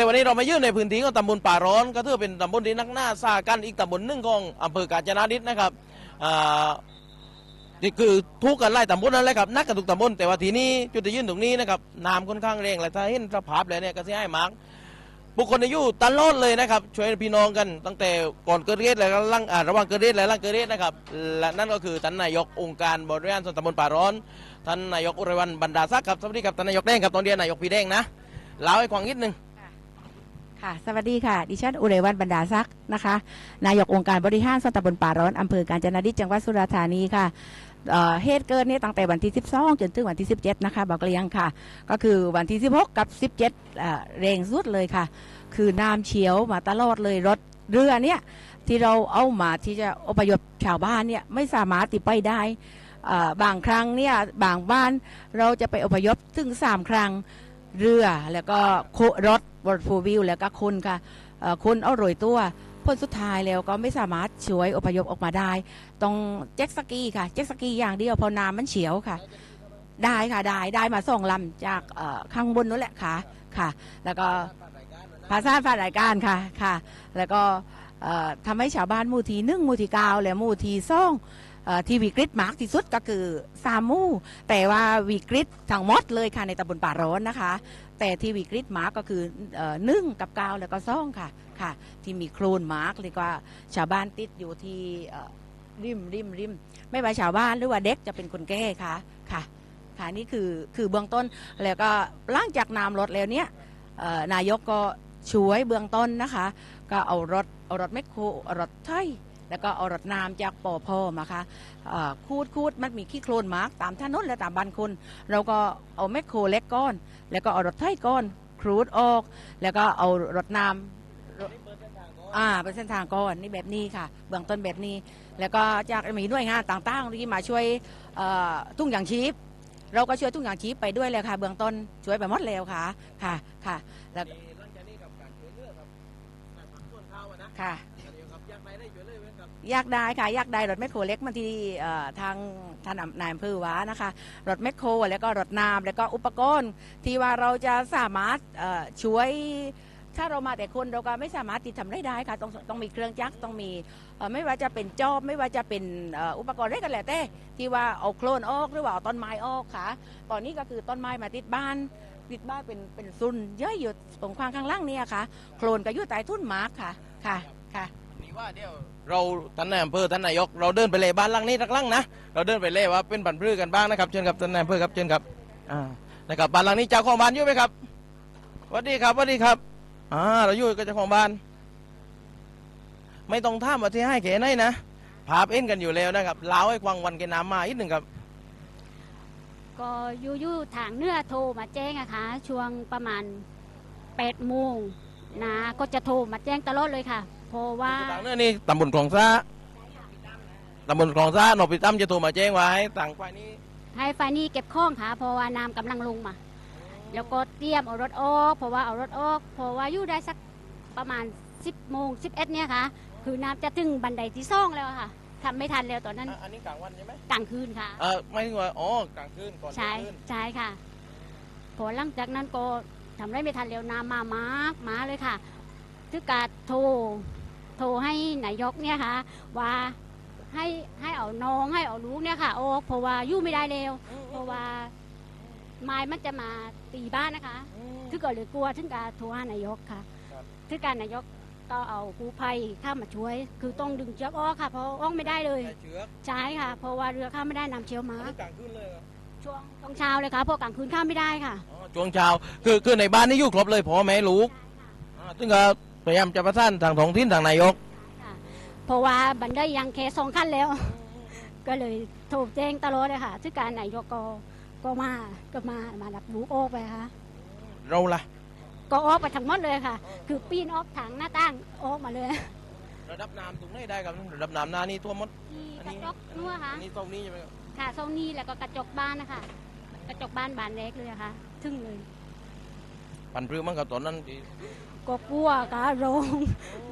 แต่วันนี้เรามายื่นในพื้นที่ของตำบลป่าร้อน ก็ถือเป็นตำบลที่นักหน้าซากันอีกตำบลหนึ่งของอำเภอกาญจนาดิษนะครับอ่านี่คือทุกกันไล่ตำบลนั่นแหละครับนักกันทุกตำบลแต่ว่าทีนี้จุดที่ยื่นตรงนี้นะครับน้ำค่อนข้างแรงและถ้าเห็นสภาพแล้วเนี่ยก็จะให้มากบุคคลอายุตลอดเลยนะครับช่วยพี่น้องกันตั้งแต่ก่อนเกิดเหตุและหลังอ่าระหว่างเกิดเหตุและหลังเกิดเหตุนะครับและนั่นก็คือท่านนายกองค์การบริหารส่วนตำบลป่าร้อนท่านนายกอุไรวันบรรดาศักดิ์ครับสวัสดีครับท่านนายกแดงครับตอนเรียนนายกพี่แดงนะเล่าให้ฟังนิดนึง ค่ะ สวัสดีค่ะ ดิฉัน อุไรวันบรรดาศักนะคะ นายกองค์การบริหารส่วนตำบลป่าร้อนอำเภอกาญจนดิษฐ์จังหวัดสุราษฎร์ธานีค่ะเอ่อเหตุเกิดนี่ตั้งแต่วันที่ 12 จนถึงวันที่ 17 นะคะ บอกเรียงค่ะ ก็คือวันที่ 16 กับ 17เอ่อแรงสุดเลยค่ะ คือน้ำเฉียวมาตลอดเลยรถเรือเนี่ย ที่เราเอามาที่จะอพยพชาวบ้านเนี่ยไม่สามารถติดไปได้เอ่อบางครั้งเนี่ยบางบ้านเราจะไปอพยพถึง 3 ครั้งเรือแล้วก็โครถ รถฟูวิวแล้วก็คนค่ะคนเอาโรยตัวพ้นสุดท้ายแล้วก็ไม่สามารถช่วยอพยพออกมาได้ ต้องเจ็ตสกีค่ะเจ็ตสกีอย่างเดียวพอน้ำมันเฉียวค่ะ ได้ค่ะได้ได้มาสองลำจากข้างบนนั่นแหละค่ะค่ะ แล้วก็ภาษาฝ่ายรายการค่ะค่ะ แล้วก็เอ่อทำให้ชาวบ้านมูทีหนึ่งมูทีเก้าและมูที่สอง ที่วิกฤตมากที่สุดก็คือสามู แต่ว่าวิกฤตทั้งหมดเลยค่ะในตำบลป่าร้อนนะคะ แต่ที่วิกฤตมากก็คือหนึ่งกับก้าแล้วก็สองค่ะค่ะ ที่มีโคลนมาร์กเรียกว่าชาวบ้านติดอยู่ที่ริมริมริมไม่ว่าชาวบ้านหรือว่าเด็กจะเป็นคนแก้ค่ะค่ะค่ะนี่คือคือเบื้องต้นแล้วก็ล่างจากน้ำลดแล้วเนี้ยนายกก็ช่วยเบื้องต้นนะคะ ก็เอารถเอารถแมคโครรถไถ แล้วก็เอารถน้ำจากปอพอมาค่ะเอ่อคูดคูดมันมีขี้โคลนมาร์กตามถนนและตามบ้านคนเราก็เอาแมคโครเล็กก้อน แล้วก็เอารถไถก้อนครูดออก แล้วก็เอารถน้ำอ่าเป็นเส้นทางก้อนนี่แบบนี้ค่ะ เบื้องต้นแบบนี้ แล้วก็จากมีหน่วยงานต่างๆที่มาช่วยเอ่อทุ่งยางชีพเราก็ช่วยทุ่งยางชีพไปด้วยเลยค่ะ เบื้องต้นช่วยไปหมดแล้วค่ะ ค่ะ ค่ะ แล้วค่ะ อยากได้ค่ะอยากได้รถแมคโครเล็กมาที่เอ่อทางท่านนายอำเภอวานะคะรถแมคโครแล้วก็รถน้ำแล้วก็อุปกรณ์ที่ว่าเราจะสามารถเอ่อช่วย ถ้าเรามาแต่คนเราก็ไม่สามารถที่ทำได้ได้ค่ะต้องต้องมีเครื่องจักรต้องมีเอ่อไม่ว่าจะเป็นจอบไม่ว่าจะเป็นเอ่ออุปกรณ์อะไรกันแหละแต่ที่ว่าเอาโคลนออกหรือว่าเอาต้นไม้ออกค่ะ ตอนนี้ก็คือต้นไม้มาติดบ้าน ติดบ้านเป็นเป็นซุนเยอะอยู่ตรงข้างข้างล่างเนี่ยค่ะ โคลนก็อยู่ใต้ทุ่นมาร์กค่ะค่ะค่ะ ว่าเดี๋ยวเราท่านนายอำเภอท่านนายก เราเดินไปเลยบ้านหลังนี้ทักหลังนะเราเดินไปเลยว่าเป็นบันพือกันบ้างนะครับเชิญครับท่านนายอำเภอครับเชิญครับอ่านะครับบ้านหลังนี้เจ้าของบ้านอยู่ไหมครับสวัสดีครับสวัสดีครับอ่าเราอยู่กับเจ้าของบ้าน ไม่ต้องท่ามว่าที่ให้แขไหนนะพาเอ็นกันอยู่แล้วนะครับเล่าให้ฟังวันแกน้ำมาอีกหนึ่งครับ ก็อยู่อยู่ทางเหนื้อโทรมาแจ้งอะค่ะ ช่วงประมาณ8โมงนะก็จะโทรมาแจ้งตลอดเลยค่ะ เพราะว่าทางเนื้อนี่ตำบลคลองซ่าตำบลคลองซ่าหนองปีตั้มจะโทรมาแจ้งไว้ต่างฝ่ายนี้ให้ไฟนี่เก็บข้องค่ะเพราะว่าน้ำกำลังลงมาแล้วก็เตรียมเอารถออกเพราะว่าเอารถออกเพราะว่าอยู่ได้สักประมาณ 10โมง11เนี่ยค่ะ คือน้ำจะถึงบันไดที่ซ่องแล้วอะค่ะทำไม่ทันแล้วตอนนั้นอันนี้กลางวันใช่ไหมกลางคืนค่ะเออไม่ถึงว่าอ๋อกลางคืนก่อนใช่กลางคืนใช่ค่ะพอหลังจากนั้นก็ทำได้ไม่ทันเร็วน้ำมามากมาเลยค่ะทึกการโทร โทรให้นายกเนี่ยค่ะว่าให้ให้เอาน้องให้เอาลูกเนี่ยค่ะออกเพราะว่าอยู่ไม่ได้แล้วเพราะว่าไม้มันจะมาตีบ้านนะคะทึกก็เลยกลัวทึกการโทรหานายกค่ะทึกการนายกก็เอากู้ภัยเข้ามาช่วย คือต้องดึงเชือกออกค่ะเพราะออกไม่ได้เลยใช่เชือกใช่ค่ะ เพราะว่าเรือเข้าไม่ได้นำเชียวมาอันนี้กลางคืนเลยเหรอช่วงตอนเช้าเลยค่ะเพราะกลางคืนเข้าไม่ได้ค่ะอ๋อช่วงเช้าคือคือในบ้านนี่อยู่ครบเลยพ่อแม่ลูกอ่าซึ่งก็ พยายามจะประสานทางท้องถิ่นทางนายกค่ะเพราะว่าบันไดยังแค่สองขั้นแล้ว ก็เลยโทรแจ้งตลอดเลยค่ะที่การนายกก็ก็มาก็มามาดับลูกออกไปค่ะ เราล่ะ ก็ออกไปทั้งหมดเลยค่ะ คือปีนออกถังหน้าต่างออกมาเลย ระดับน้ำตรงไหนได้ครับระดับน้ำหน้านี่ท่วมหมดที่อันกนี้ระจกนู่นค่ะอันนี้ตรงนี้ใช่ไหมครับค่ะโซนนี้แล้วก็กระจกบ้านนะคะกระจกบ้านบานเล็กเลยอะค่ะทึ่งเลย ปันปลื้มมั้งกับตอนนั้นที่ ก็กลัวค่ะโรง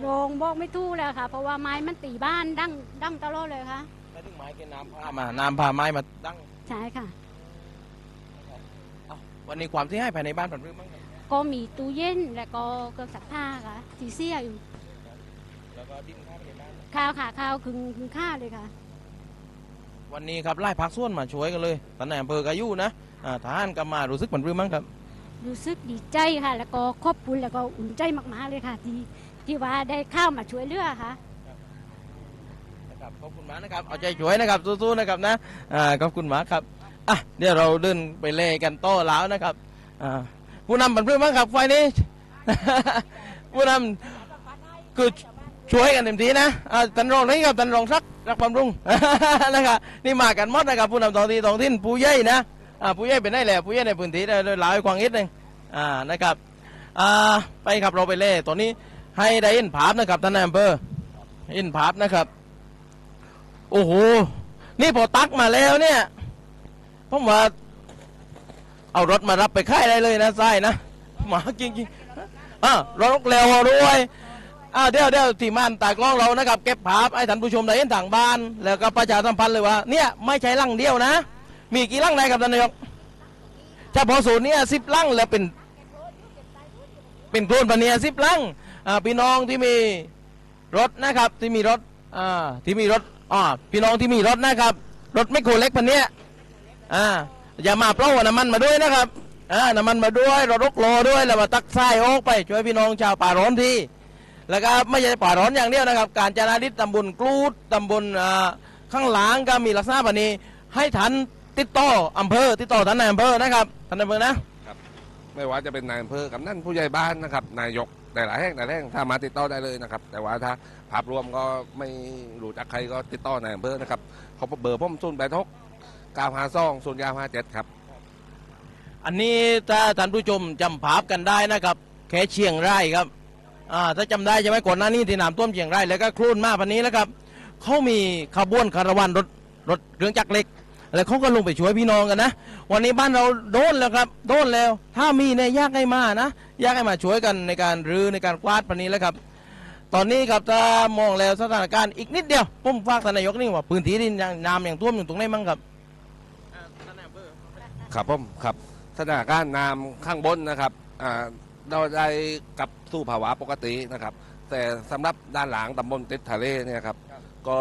โรงบอกไม่ถูกเลยค่ะ เพราะว่าไม้มันตีบ้านดั้งดั้งตลอดเลยค่ะได้ถึงไม้แกน้ำพามาน้ำพาไม้มาตั้งใช่ค่ะเอ้าวันนี้ความที่ให้ภายในบ้านปันปลื้มมั้งครับก็มีตู้เย็นแล้วก็เครื่องซักผ้าค่ะที่เสียอยู่แล้วก็ดิ้นข้ามไปบ้านข้าวค่ะข้าวครึ่งครึ่งข้าวเลยค่ะ วันนี้ครับไล่พักส่วนมาช่วยกันเลยตอนนายอำเภอกายุนะอ่าทหารก็มารู้สึกเหมือนรื้อมั้งครับ รู้สึกดีใจค่ะ แล้วก็ขอบคุณแล้วก็อุ่นใจมากๆเลยค่ะ ที่ที่ว่าได้ข้าวมาช่วยเหลือค่ะ นะครับขอบคุณมากนะครับ เอาใจช่วยนะครับสู้ๆนะครับนะอ่าขอบคุณมากครับอะเดี๋ยวเราเดินไปเล่กันโต้แล้วนะครับอ่าผู้นำบันเพื่อนบ้างครับไฟนี้ ผู้นำคือช่วยกันเต็มที่นะอ่าตันรองนี่ครับตันรองสักรักบำรุง นะครับนี่มากันหมดนะครับผู้นำท้องที่ท้องถิ่นผู้ใหญ่นะ ผู้ใหญ่เป็นได้แหละผู้ใหญ่ในพื้นที่ได้ได้หลายความคิดหนึ่งอ่านะครับอ่าไปครับเราไปเล่ตัวนี้ให้ได้เห็นภาพนะครับท่านนายอำเภอเห็นภาพนะครับ โอ้โหนี่พอตักมาแล้วเนี่ยผมว่าเอารถมารับไปค่ายได้เลยนะไส้นะหมาจริงๆอะรถเร็วด้วยอ่าเดี๋ยวเดี๋ยวที่ม่านตากล้องเรานะครับ เก็บภาพให้ท่านผู้ชมได้เห็นทางบ้าน แล้วก็ประชาสัมพันธ์เลยว่าเนี่ยไม่ใช่ลังเดียวนะ มีกี่ลังได้ครับท่านนายกเฉพาะศูนย์เนี่ยสิบลังแล้วเป็น เป็นโคลนปะเนี่ยสิบลังอ่าพี่น้องที่มีรถนะครับที่มีรถที่มีรถอ่าพี่น้องที่มีรถนะครับ รถไม่โคเล็กพันเนี้ยอ่าอย่ามาเปล่าน้ำมันมาด้วยนะครับอ่าน้ำมันมาด้วยรถรกโลด้วยแล้วมาตักทรายออกไปช่วยพี่น้องชาวป่าร้อนที่แล้วก็ไม่ใช่ป่าร้อนอย่างเดียวนะครับ การจนาดิษตำบลกรูดตำบลข้างหลังก็มีลักษณะแบบนี้ให้ทัน ติดต่ออำเภอติดต่อท่านนายอำเภอนะครับท่านนายอำเภอนะ ไม่ว่าจะเป็นนายอำเภอกำนันผู้ใหญ่บ้านนะครับ นายกแต่หลายแห่งแต่ละแห่งถ้ามาติดต่อได้เลยนะครับ แต่ว่าถ้าภาพรวมก็ไม่รู้จักใครก็ติดต่อนายอำเภอนะครับเขาเบอร์ผมศูนย์แปดหกเก้าห้าสองศูนย์ยาห้าเจ็ดครับ อันนี้ถ้าท่านผู้ชมจำภาพกันได้นะครับแค่เชียงรายครับอ่าถ้าจำได้ใช่ไหมก่อนหน้านี้ที่น้ำท่วมเชียงรายแล้วก็คลื่นมาพันนี้แล้วครับเขามีขบวนคาราวานรถรถเครื่องจักรเล็ก แล้วเขาก็ลงไปช่วยพี่น้องกันนะ วันนี้บ้านเราโดนแล้วครับ โดนแล้ว ถ้ามีเนี่ยยากให้มานะ ยากให้มาช่วยกันในการรื้อในการกวาดพันนี้แล้วครับ ตอนนี้ครับถ้ามองแล้วสถานการณ์อีกนิดเดียวผมฝากท่านนายกนี่ว่าพื้นที่ดินยังน้ำอย่างท่วมอยู่ตรงไหนมั้งครับครับผมครับสถานการณ์น้ำข้างบนนะครับอ่าเราได้กลับสู่ภาวะปกตินะครับ แต่สำหรับด้านหลังตำบลติดทะเลเนี่ยครับ ก็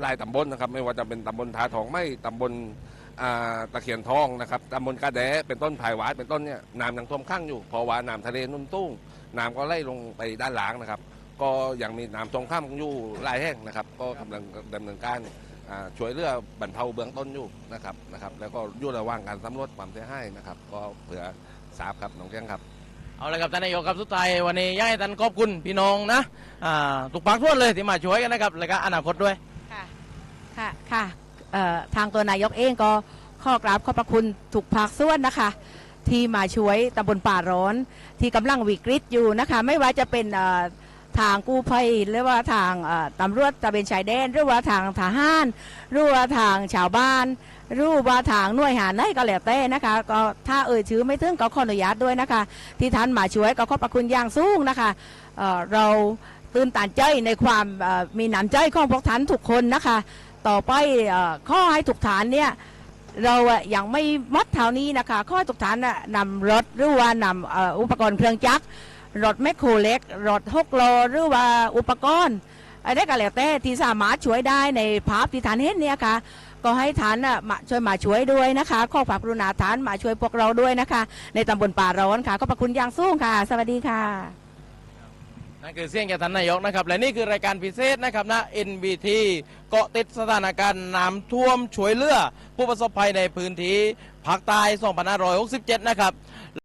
หลายตำบลนะครับ ไม่ว่าจะเป็นตำบลทาทองไม่ตำบลตะเคียนทองนะครับตำบลกระแดเป็นต้นไผ่หวานเป็นต้นเนี่ยน้ำยังท่วมข้างอยู่ เพราะว่าน้ำทะเลนุ่นตุ้งน้ำก็ไหลลงไปด้านหลังนะครับ ก็ยังมีน้ำตรงข้ามอยู่หลายแห่งนะครับ ก็กำลังดำเนินการช่วยเหลือบรรเทาเบื้องต้นอยู่นะครับนะครับ แล้วก็ยู่ระว่างการสำรวจความเสียหายนะครับ ก็เผื่อทราบครับน้องแก้งครับ เอาละครับท่านนายกครับสุดท้ายวันนี้อยากให้ท่านขอบคุณพี่น้องนะอ่าทุกภาคส่วนเลยที่มาช่วยกันนะครับแล้วก็อนาคตด้วย ค่ะ ค่ะค่ะเอ่อทางตัวนายกเองก็ข้อกราบขอบพระคุณถูกภาคส่วนนะคะ ที่มาช่วยตำบลป่าร้อน ที่กำลังวิกฤตอยู่นะคะ ไม่ว่าจะเป็นเอ่อ ทางกู้ภัยหรือว่าทางตำรวจตะเวนชายแดน หรือว่าทางทหารหรือว่าทางชาวบ้านหรือว่าทางหน่วยหาไหนก็แล้วแต่นะคะ ก็ถ้าเอ่ยชื่อไม่ถึงก็ขออนุญาตด้วยนะคะ ที่ท่านมาช่วยก็ขอบพระคุณอย่างสูงนะคะเเราตื่นตันใจในความมีน้ำใจของพวกท่านทุกคนนะคะ ต่อไปอข้อให้ทุกฐานเนี่ยเราอะยังไม่มัดเท่านี้นะคะ ข้อให้ทุกฐานน่ะนำรถหรือว่านำเอ่ออุปกรณ์เครื่องจักร รถแมคโครเล็กรถหกล้อหรือว่าอุปกรณ์อะไรก็แล้วแต่ที่สามารถช่วยได้ในภาพที่ฐานเห็นเนี่ยค่ะ ก็ให้ฐานน่ะมาช่วยมาช่วยด้วยนะคะขอฝากกรุณาฐานมาช่วยพวกเราด้วยนะคะ ในตำบลป่าร้อนค่ะขอบพระคุณอย่างสูงค่ะ สวัสดีค่ะนั่นคือเสียงจากท่านนายกนะครับ และนี่คือรายการพิเศษนะครับนะ NBT เกาะติดสถานการณ์น้ำท่วมช่วยเหลือผู้ประสบภัยในพื้นที่ภาคใต้ 2567 นะครับ